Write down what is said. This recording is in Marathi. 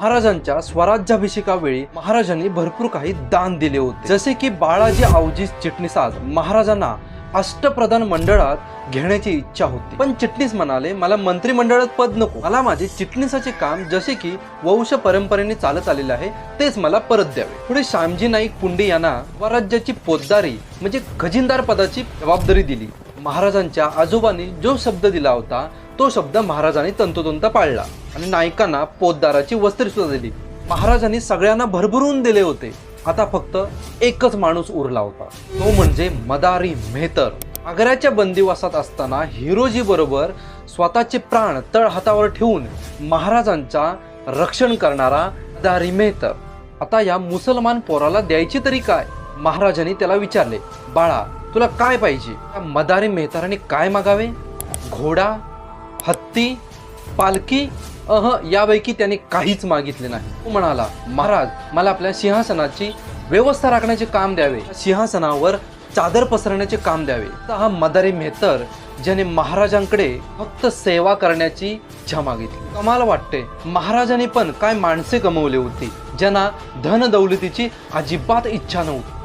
महाराजांच्या स्वराज्याभिषेकावेळी महाराजांनी भरपूर काही दान दिले होते. जसे की बाळाजी आवजी चिटणीसाज महाराजांना अष्टप्रधान मंडळात घेण्याची इच्छा होती. पण चिटणीस म्हणाले मला मंत्रिमंडळात पद नको. मला माझे चिटणीसाचे काम जसे की वंश परंपरेने चालत आलेले आहे तेच मला परत द्यावे. पुढे श्यामजी नाईक पुंडे यांना स्वराज्याची पोतदारी म्हणजे खजिनदार पदाची जबाबदारी दिली. महाराजांच्या आजोबांनी जो शब्द दिला होता तो शब्द महाराजांनी तंतोतंत पाळला. आणि नायकांना पोतदाराची वस्त्र सुद्धा दिली. महाराजांनी सगळ्यांना भरभरून दिले होते. आता फक्त एकच माणूस उरला होता. तो म्हणजे मदारी मेहतर. आग्र्याच्या बंदिवासात असताना हिरोजी बरोबर स्वतःचे प्राण तळ हातावर ठेवून महाराजांचा रक्षण करणारा मदारी मेहतर. आता या मुसलमान पोराला द्यायची तरी काय? महाराजांनी त्याला विचारले बाळा तुला काय पाहिजे? मदारी मेहताराने काय मागावे? घोडा हत्ती पालखी? अह यापैकी त्याने काहीच मागितले नाही. तो म्हणाला महाराज मला आपल्या सिंहासनाची व्यवस्था राखण्याचे काम द्यावे. सिंहासनावर चादर पसरण्याचे काम द्यावे. तर हा मदारी मेहतर ज्याने महाराजांकडे फक्त सेवा करण्याची इच्छा मागितली. कमाल वाटते महाराजांनी पण काय माणसे गमवले होती ज्यांना धन दौलतीची अजिबात इच्छा नव्हती.